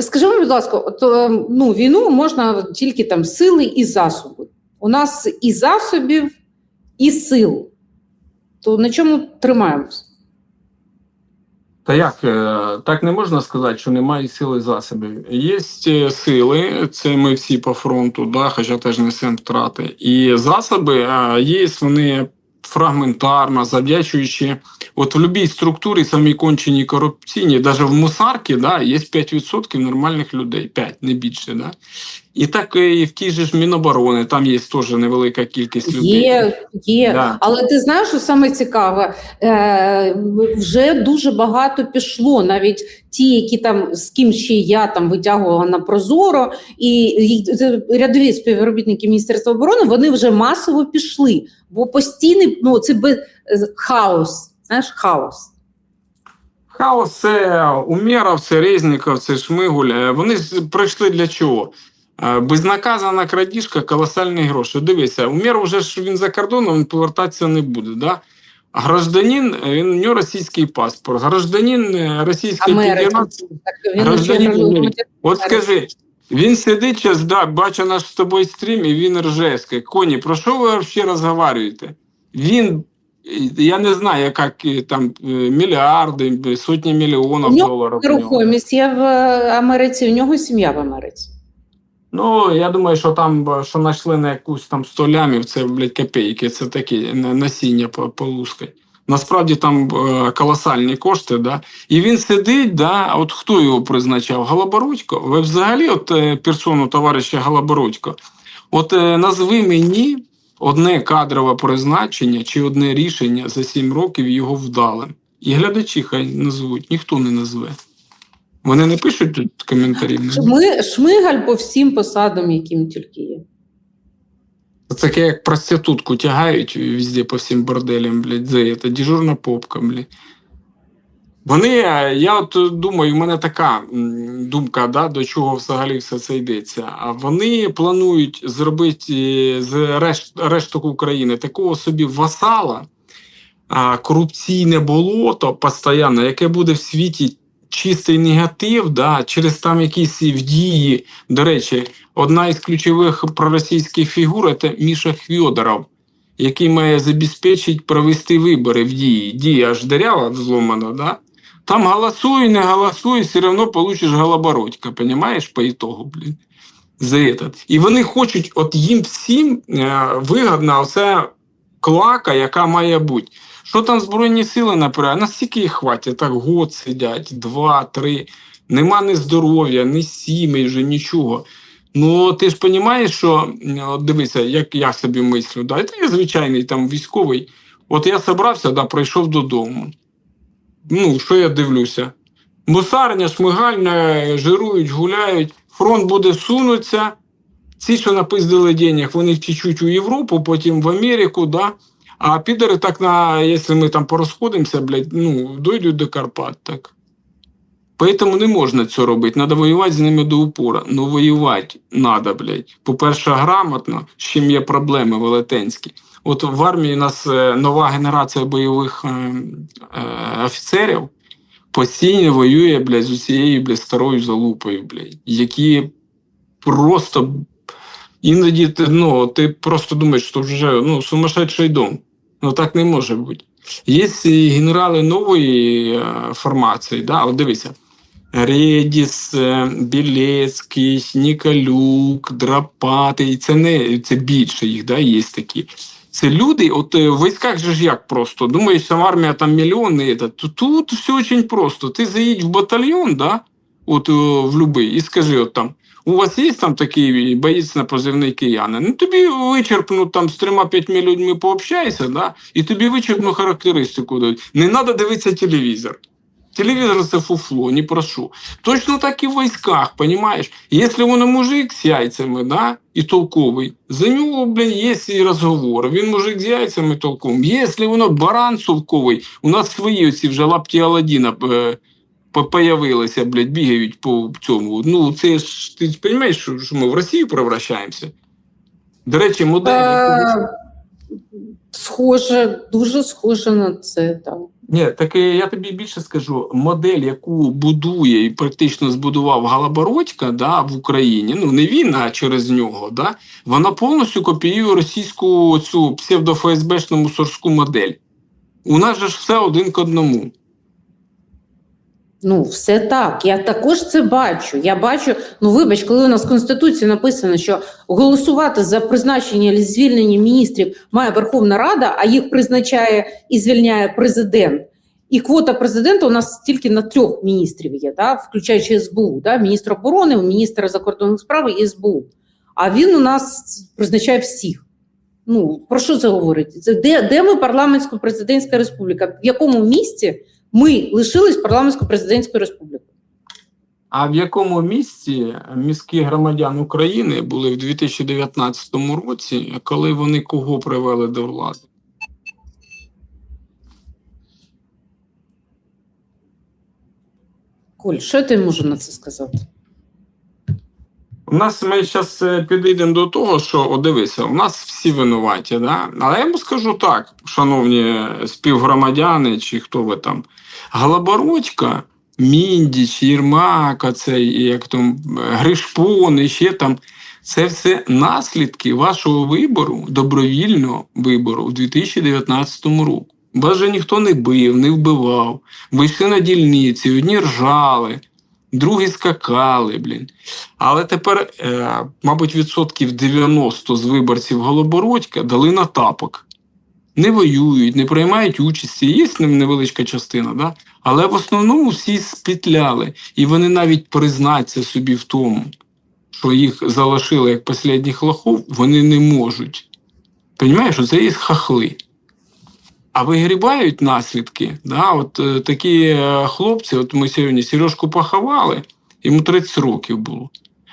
Скажи будь ласка, от, е, ну, війну можна тільки там сили і засоби. У нас і засобів, і сил. То на чому тримаємось? Та як е, так не можна сказати, що немає сили засобів. Є е, сили, це ми всі по фронту, да, хоча теж несемо втрати. І засоби є вони фрагментарно, завдячуючи. От в будь-якій структурі самі кончені корупційні, навіть в мусарці, да, є 5% нормальних людей, 5, не більше. Да? І так і в тій же ж Міноборони, там є теж невелика кількість людей. Є, є. Да. Але ти знаєш, що саме цікаве, е, вже дуже багато пішло. Навіть ті, які там з ким ще я там витягувала на Прозоро, і, і рядові співробітники Міністерства оборони, вони вже масово пішли. Бо постійний ну, це би, хаос. Знаєш, хаос. Хаос це Умєров, це Резніков, це Шмигуль. Е, Вони прийшли для чого? Е, Безнаказана крадіжка, колосальні гроші. Дивися, Умєров вже ж він за кордоном, він повертатися не буде. Да? Гражданин, е, він, у нього російський паспорт. Гражданин е, Російської. Федерації. Гражданин От скажи, він сидить час, да, бачить наш з тобою стрім, і він рже, скаже, Коні, про що ви взагалі розговорюєте? Він, я не знаю, яка е, там мільярди, сотні мільйонів доларів. Нерухомість є в Америці, у нього сім'я в Америці. Ну, я думаю, що там, що знайшли на якусь там 100 лямів, це, блядь, копійки, це такі насіння по- полускай. Насправді там е, колосальні кошти, да. І він сидить, да, от хто його призначав? Галабородько? Ви взагалі, от е, персону товариша Галабородько, от е, назви мені одне кадрове призначення чи одне рішення за 7 років його вдалим. І глядачі хай назвуть, ніхто не назве. Вони не пишуть тут коментарі. Шми, шмигаль по всім посадам, яким тільки є. Це таке, як проститутку тягають везде по всім борделям, блядь, за це дежурна попка, блядь. Вони, е, я от думаю, в мене така думка, да, до чого взагалі все це йдеться. А вони планують зробити е, з решт, решток України такого собі васала, корупційне болото постійно, яке буде в світі чистий негатив, да, через там якісь в дії. До речі, одна із ключових проросійських фігур це Міша Хвьодоров, який має забезпечити провести вибори в дії. Дія аж дырява взломана, да? Там голосуй, не голосуй, все одно получиш голобородька, понимаешь, по итогу, блін. За этот. І вони хочуть, от їм всім е, вигодна оця клака, яка має бути. Що там Збройні сили наприклад, Настільки їх хватить, так год сидять, два, три. Нема ні здоров'я, ні сімей вже, нічого. Ну, ти ж розумієш, що дивися, як я собі мислю, да, це я звичайний там військовий. От я зібрався, да, прийшов додому. Ну, що я дивлюся? Мусарня, шмигальня, жирують, гуляють, фронт буде сунутися. Ці, що напиздили денег, вони втічуть у Європу, потім в Америку, да? А підери так на, якщо ми там порозходимося, блядь, ну, дойдуть до Карпат, так. Поэтому не можна це робити. Треба воювати з ними до упора. Ну воювати треба, блядь. По-перше, грамотно, з чим є проблеми велетенські. От в армії у нас е, нова генерація бойових е, е, офіцерів постійно воює, блядь, з усією, блядь, старою залупою, блядь, які просто іноді ну, ти просто думаєш, що вже ну, сумасшедший дом. Ну так не може бути. Є генерали нової е, формації, да? от дивися. Редіс, е, Білецький, Ніколюк, Драпатий. Це не це більше їх, да, є такі. Це люди, от е, в військах же ж як просто. Думаєш, там армія там мільйони. Это. Тут, все дуже просто. Ти заїдь в батальйон, да, от в любий, і скажи, от там. У вас є там такий боєць на позивний кияни? Ну тобі вичерпну там з трьома-п'ятьма людьми пообщайся, да? і тобі вичерпну характеристику дають. Не треба дивитися телевізор. Телевізор це фуфло, ні про що. Точно так і в військах, понімаєш? Якщо воно мужик з яйцями, да, і толковий, за нього, блін, є і розговор. Він мужик з яйцями толковим. Якщо воно баран совковий, у нас свої оці вже лапті Аладдіна е, появилися, блядь, бігають по цьому. Ну, це ж ти розумієш, що, що ми в Росію превращаємося? До речі, модель. Е, Схоже, дуже схоже на це. Так. Ні, так е, я тобі більше скажу, модель, яку будує і практично збудував Галабородька да, в Україні, ну не він, а через нього, да, вона повністю копіює російську цю псевдо-ФСБшну мусорську модель. У нас же ж все один к одному. Ну, все так. Я також це бачу. Я бачу, ну вибач, коли у нас в Конституції написано, що голосувати за призначення чи звільнення міністрів має Верховна Рада, а їх призначає і звільняє президент. І квота президента у нас тільки на трьох міністрів є, да? включаючи СБУ, да? міністра оборони, міністра закордонних справ і СБУ. А він у нас призначає всіх. Ну, про що це говорить? Це де, де ми парламентсько-президентська республіка? В якому місці ми лишились парламентсько-президентською республікою? А в якому місці міські громадян України були в 2019 році, коли вони кого привели до влади? Коль, що я тобі можу на це сказати? У нас ми зараз підійдемо до того, що о, дивися, у нас всі винуваті, да? але я йому скажу так, шановні співгромадяни, чи хто ви там, Галабородька, Міндіч, Єрмак, оцей, як там, Гришпон, і ще там. Це все наслідки вашого вибору, добровільного вибору у 2019 році. Вас же ніхто не бив, не вбивав. Ви йшли на дільниці, одні ржали, другі скакали, блін. Але тепер, е, мабуть, відсотків 90 з виборців Голобородька дали на тапок. Не воюють, не приймають участі. Є з ним невеличка частина, да? але в основному всі спітляли. І вони навіть признаться собі в тому, що їх залишили як останніх лохов, вони не можуть. Понімаєш, це є хахли. А вигрібають наслідки. Да? От е, такі е, хлопці, от ми сьогодні Сережку поховали, йому 30 років було.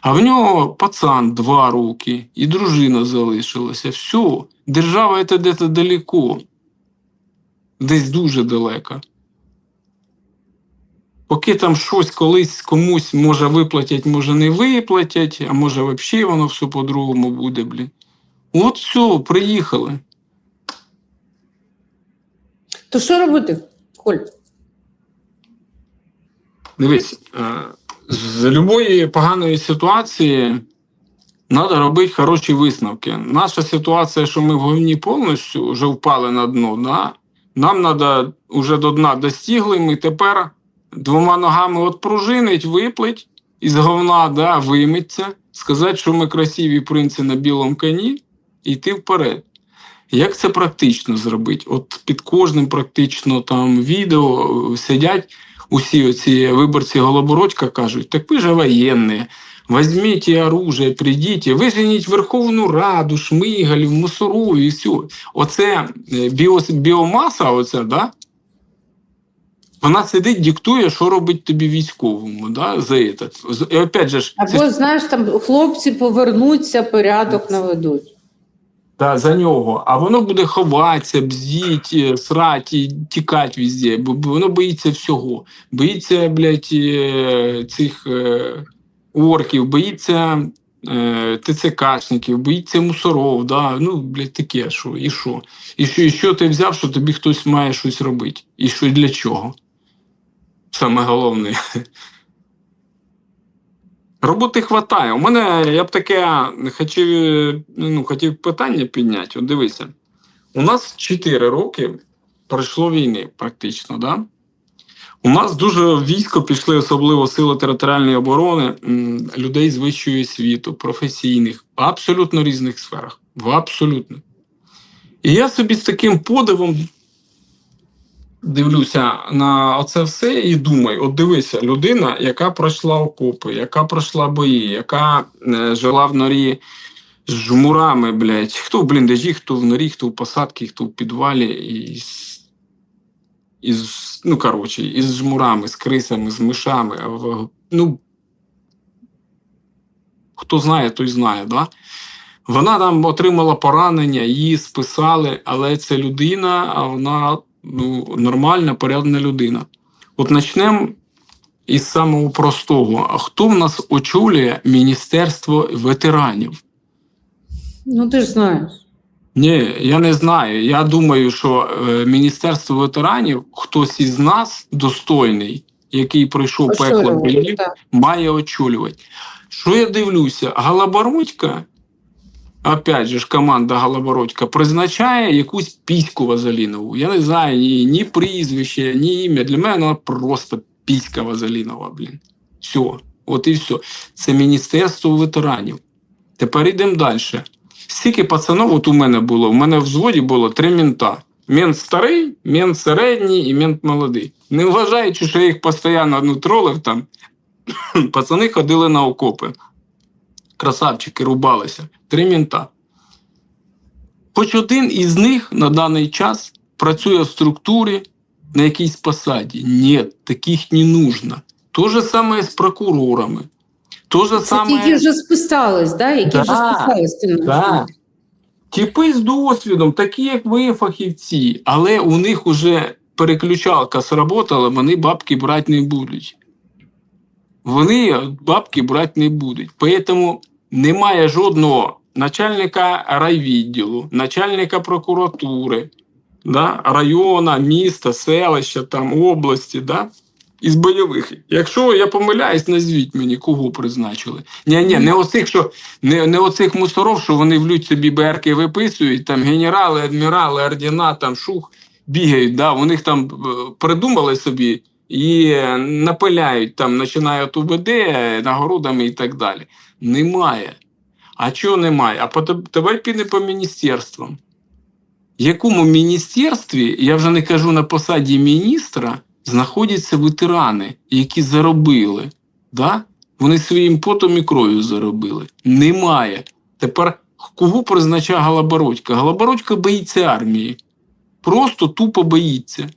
А в нього пацан 2 роки, і дружина залишилася. Все, держава це десь далеко, десь дуже далеко. Поки там щось колись комусь може виплатять, може не виплатять, а може взагалі воно все по-другому буде, блін. От все, приїхали. То що робити, Коль? Дивись, е, з любої поганої ситуації треба робити хороші висновки. Наша ситуація, що ми в говні повністю вже впали на дно, да? нам треба вже до дна достигли, ми тепер двома ногами от пружинить, виплить із говна, да, вимиться, сказати, що ми красиві принці на білому коні, і йти вперед. Як це практично зробити? От під кожним практично там відео сидять усі оці виборці Голобородька кажуть, так ви же воєнні, візьміть оружие, прийдіть, виженіть Верховну Раду, Шмигалів, Мусорову і все. Оце е, біо, біомаса, оця, да? вона сидить, диктує, що робить тобі військовому. Да? За. З- І опять же, ж, це Або, знаєш, там хлопці повернуться, порядок наведуть. Та, за нього, а воно буде ховатися, бзіть, е, срать і тікати везде, бо воно боїться всього. Боїться, блядь, е, цих е, орків, боїться ТЦКшників, боїться мусоров, да? ну, блядь, таке, що, і що? І що, і що ти взяв, що тобі хтось має щось робити? І що для чого? Саме головне. Роботи хватає. У мене я б таке хотів, ну, хотів питання підняти. От дивися, у нас 4 роки пройшло війни, практично, да? У нас дуже військо пішли особливо сили територіальної оборони людей з вищої освіту, професійних, в абсолютно різних сферах. В абсолютно. І я собі з таким подивом дивлюся на це все і думаю: от дивися, людина, яка пройшла окопи, яка пройшла бої, яка е, жила в норі з жмурами, блядь, хто в бліндажі, хто в норі, хто в посадці, хто в підвалі, і із, ну, коротше, із жмурами, з крисами, з мишами. Ну, хто знає, той знає, да? Вона там отримала поранення, її списали, але це людина, вона ну, нормальна, порядна людина. От почнемо із самого простого. А хто в нас очолює Міністерство ветеранів? Ну, ти ж знаєш. Ні, я не знаю. Я думаю, що е, Міністерство ветеранів, хтось із нас достойний, який пройшов пекло має очолювати. Що я дивлюся? Галабородька, опять же ж, команда Галабородька призначає якусь піську Вазалінову. Я не знаю ні, ні прізвище, ні ім'я. Для мене вона просто піська Вазалінова, блін. Все, от і все. Це Міністерство ветеранів. Тепер йдемо далі. Стільки пацанов от у мене було. У мене в взводі було три мента. Мент старий, мент середній і мент молодий. Не вважаючи, що я їх постійно ну, тролив там, пацани ходили на окопи. Красавчики рубалися. Три мента. Хоч один із них на даний час працює в структурі на якійсь посаді. Ні, таких не нужно. То же саме з прокурорами. То же саме... які вже списались, да? які Да, вже списались Так. Типи з досвідом, такі як ви, фахівці, але у них уже переключалка сработала, вони бабки брати не будуть. Вони бабки брати не будуть. Тому немає жодного начальника райвідділу, начальника прокуратури, да, району, міста, селища, там, області, да, із бойових. Якщо я помиляюсь, назвіть мені, кого призначили. Ні, ні, не оцих, що не, не оцих мусоров, що вони влють собі БРК виписують, там генерали, адмірали, ордена, там шух бігають, да, них там е, придумали собі і напиляють, там, починають УБД нагородами і так далі. Немає. А чого немає? А давай підемо по міністерствам. Якому міністерстві, я вже не кажу на посаді міністра, знаходяться ветерани, які заробили. Да? Вони своїм потом і кров'ю заробили. Немає. Тепер кого призначає Галабородька? Галабородька боїться армії. Просто тупо боїться.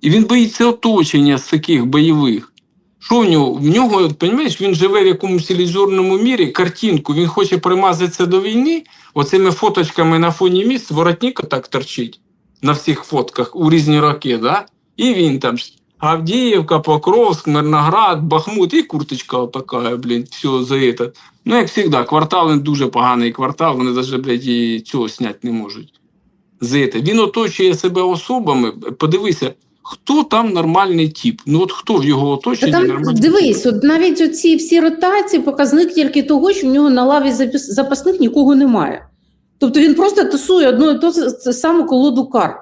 І він боїться оточення з таких бойових. Що в нього? В нього, розумієш, він живе в якомусь ілюзорному мірі, картинку, він хоче примазатися до війни, оцими фоточками на фоні міст, воротник так торчить на всіх фотках у різні роки, да? і він там Авдіївка, Покровськ, Мирноград, Бахмут і курточка отака, блін, все за это. Ну, як завжди, квартал дуже поганий квартал, вони навіть, блядь, і цього зняти не можуть. За это. Він оточує себе особами. Подивися, хто там нормальний тип. Ну от хто в його Та оточенні там нормальний дивись, от навіть оці всі ротації показник тільки того, що в нього на лаві запасних нікого немає. Тобто він просто тасує одну і ту саму колоду карт.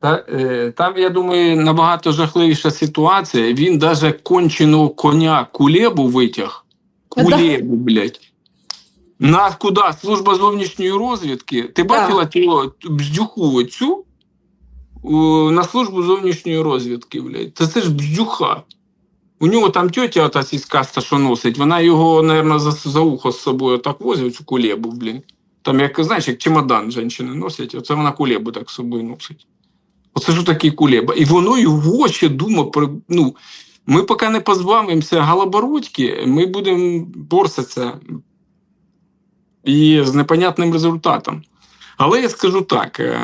Та, е, там, я думаю, набагато жахливіша ситуація. Він навіть конченого коня кулебу витяг. Кулебу, блядь. На куди? Служба зовнішньої розвідки. Ти бачила цю бздюху оцю? На службу зовнішньої розвідки, блядь. Та це ж бздюха. У нього там тьотя ота сіськаста, що носить, вона його, мабуть, за, за ухо з собою так возить, цю кулебу, блін. Там, як знаєш, як чемодан жінки носять, оце вона кулебу так з собою носить. Оце ж таке кулеба. І воно його ще думає про. Ну, ми поки не позбавимося галабородьки, ми будемо борсатися і з непонятним результатом. Але я скажу так: е,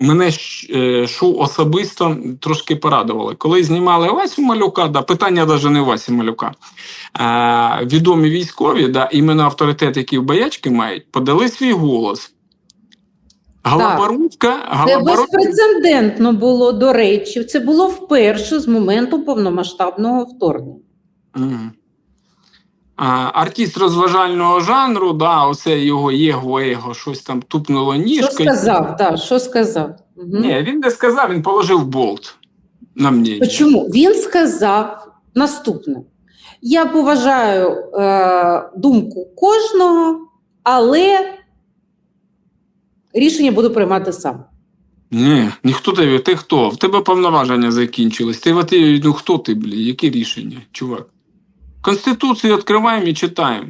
мене е, особисто трошки порадувало. Коли знімали Васю Малюка, да, питання навіть не Васі Малюка. Е, відомі військові, да, іменно авторитет, які в боячки мають, подали свій голос. Галабородька, Це безпрецедентно було, до речі. Це було вперше з моменту повномасштабного вторгнення. Мгм. Артист розважального жанру, да, оце його єго, его, щось там тупнуло Що ніжкою. сказав? Да, що сказав? Угу. Ні, він не сказав, він положив болт на мені. Чому? Він сказав наступне: я поважаю е, думку кожного, але рішення буду приймати сам. Ні, ніхто тебе, ти хто? В тебе повноваження закінчились. Ти, ти ну хто ти, блі? Які рішення, чувак? Конституцію відкриваємо і читаємо.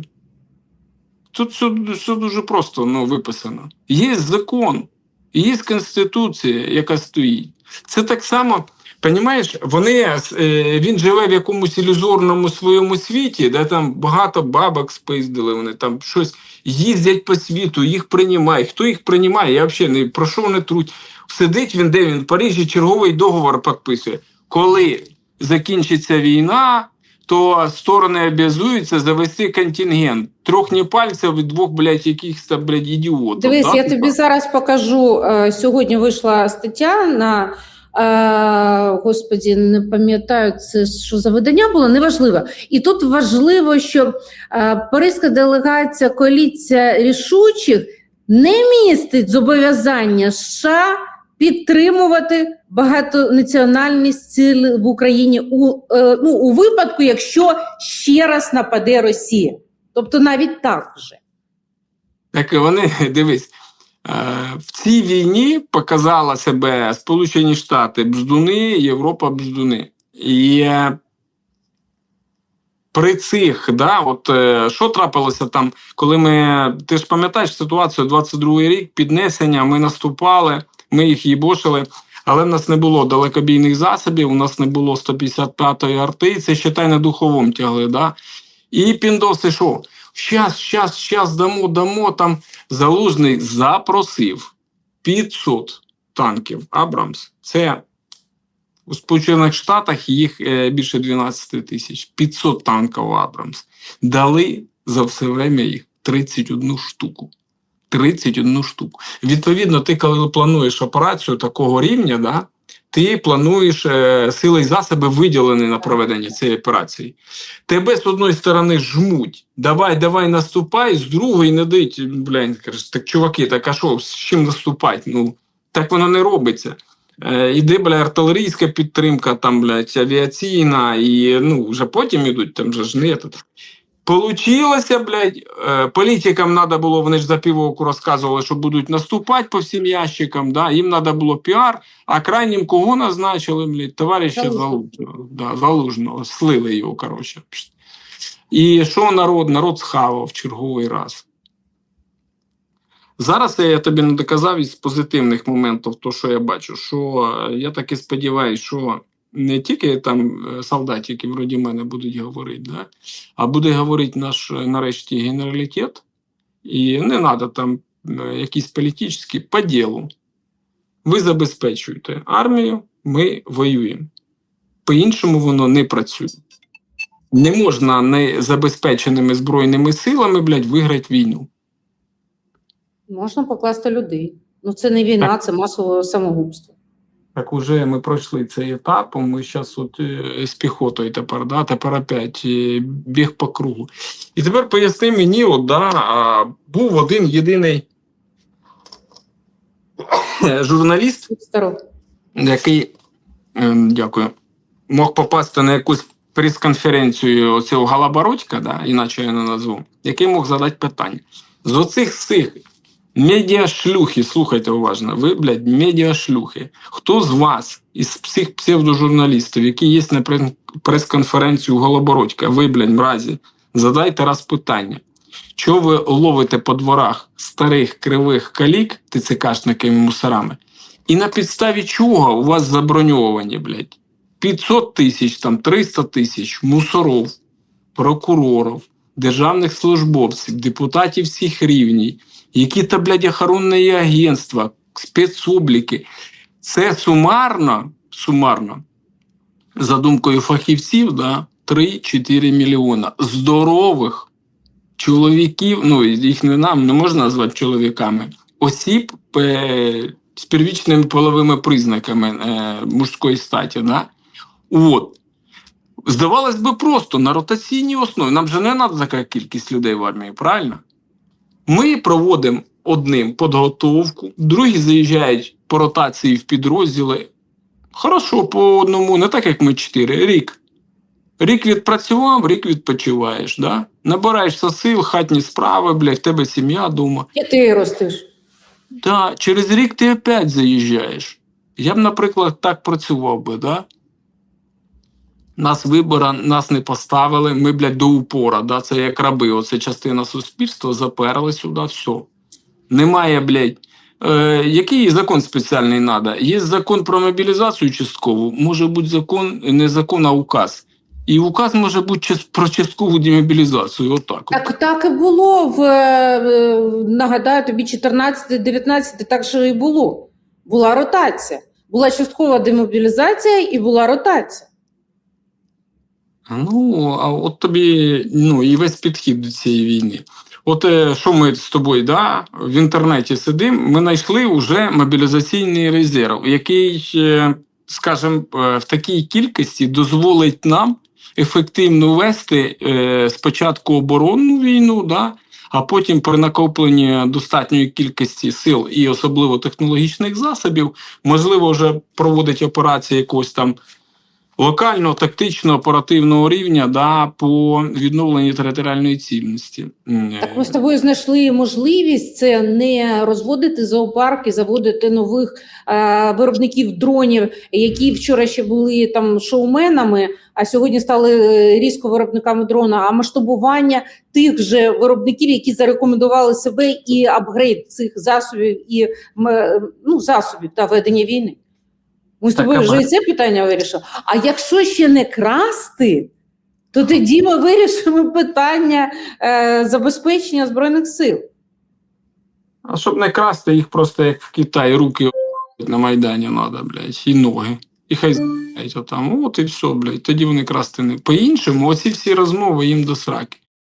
Тут все, все дуже просто ну, виписано. Є закон, є конституція, яка стоїть. Це так само, розумієш, вони, е, він живе в якомусь ілюзорному своєму світі, де там багато бабок спиздили, вони там щось їздять по світу, їх приймають. Хто їх приймає? Я взагалі не про що вони труть. Сидить він, де він в Парижі черговий договор підписує. Коли закінчиться війна, то сторони обязуються завести контингент. Трьох непальців і двох, блядь, якихось блядь, ідіотів. Дивись, да? я тобі зараз покажу. е, Сьогодні вийшла стаття на е, господі, не пам'ятаю, це що за видання було, неважливо. І тут важливо, що е, Паризька делегація коаліція рішучих не містить зобов'язання США підтримувати багатонаціональність сил в Україні у, е, ну, у випадку, якщо ще раз нападе Росія. Тобто навіть так вже. Так вони дивись. е, В цій війні показала себе Сполучені Штати бздуни, Європа бздуни. І е, при цих, да, от що трапилося там, коли ми. Ти ж пам'ятаєш ситуацію 22-й рік, піднесення, ми наступали, ми їх їбошили, але в нас не було далекобійних засобів, у нас не було 155-ї арти, це ще на духовому тягли. Да? І піндоси що? Щас, щас, щас дамо, дамо. Там Залужний запросив 500 танків Абрамс. Це у Сполучених Штатах їх е, більше 12 тисяч. 500 танків Абрамс. Дали за все время їх 31 штуку. 31 штуку. Відповідно, ти, коли плануєш операцію такого рівня, да, ти плануєш е, сили і засоби виділені на проведення цієї операції. Тебе з одної сторони жмуть, давай, давай наступай, з другої не дають, блядь, кажеш, так чуваки, так а що, з чим наступати? Ну, так воно не робиться. Е, іде, бля, артилерійська підтримка, там, блядь, авіаційна, і ну, вже потім ідуть, там же ж не. Получилося, блядь, е, політикам треба було, вони ж за півроку розказували, що будуть наступати по всім ящикам, да? їм треба було піар, а крайнім кого назначили, блядь, товариша Залужного. Да, Залужного, слили його, коротше. І що народ? Народ схавав в черговий раз. Зараз я тобі не доказав із позитивних моментів, то, що я бачу, що е, я таки сподіваюся, що не тільки там е, солдатики вроді мене будуть говорити, да? а буде говорити наш е, нарешті генералітет, і не треба там е, якісь політичні по ділу. Ви забезпечуєте армію, ми воюємо. По-іншому воно не працює. Не можна незабезпеченими збройними силами, блядь, виграти війну. Можна покласти людей. Ну це не війна, це масове самогубство. Так уже ми пройшли цей етап, ми зараз от е, з піхотою тепер, да, тепер опять е, біг по кругу. І тепер поясни мені, от, да, був один єдиний журналіст, який, е, дякую, мог попасти на якусь прес-конференцію цього Галабородька, да, іначе я не назву, який мог задати питання. З оцих всіх медіашлюхи, слухайте уважно, ви, блядь, медіашлюхи. Хто з вас із всіх псевдожурналістів, які є на прес- прес-конференцію Голобородька, ви, блядь, мразі, задайте раз питання. Чого ви ловите по дворах старих кривих калік, ТЦКшниками мусорами, і на підставі чого у вас заброньовані, блядь, 500 тисяч, там 300 тисяч мусоров, прокурорів, державних службовців, депутатів всіх рівнів, які то, блядь, охоронні агентства, спецобліки. Це сумарно, сумарно, за думкою фахівців, да, 3-4 мільйона здорових чоловіків, ну їх не нам не можна назвати чоловіками, осіб е, з первічними половими признаками е, мужської статі. Да? От. Здавалось би, просто на ротаційній основі. Нам же не треба така кількість людей в армії, правильно? Ми проводимо одним підготовку, другі заїжджають по ротації в підрозділи. Хорошо, по одному, не так як ми чотири, рік. Рік відпрацював, рік відпочиваєш, да? набираєшся сил, хатні справи, блядь, в тебе сім'я дома. І ти ростиш. Да, через рік ти опять заїжджаєш. Я б, наприклад, так працював би, да? Нас вибора, нас не поставили, ми, блядь, до упора, да? це як раби, оце частина суспільства, заперли сюди, все. Немає, блядь. Е, який закон спеціальний треба? Є закон про мобілізацію часткову, може бути закон, не закон, а указ. І указ може бути про часткову демобілізацію. Отак. Так, так і було в е, нагадаю тобі 14-19, так же і було. Була ротація. Була часткова демобілізація і була ротація. Ну, а от тобі ну, і весь підхід до цієї війни. От е, що ми з тобою да, в інтернеті сидимо, ми знайшли вже мобілізаційний резерв, який, е, скажімо, е, в такій кількості дозволить нам ефективно вести спочатку оборонну війну, да, а потім при накопленні достатньої кількості сил і особливо технологічних засобів, можливо, вже проводить операції якогось там локального, тактичного, оперативного рівня да, по відновленню територіальної цільності. Так ми з тобою знайшли можливість це не розводити зоопарки, заводити нових е, виробників дронів, які вчора ще були там шоуменами, а сьогодні стали е, різко виробниками дрона. А масштабування тих же виробників, які зарекомендували себе, і апгрейд цих засобів і ну, засобів та ведення війни. Ми з тобою вже і це питання вирішили. А якщо ще не красти, то тоді ми вирішимо питання е, забезпечення збройних сил. А щоб не красти, їх просто як в Китаї руки на Майдані треба, блядь, і ноги. І хай з***ять отам. От і все, блядь. Тоді вони красти не. По-іншому, оці всі розмови їм до сраки.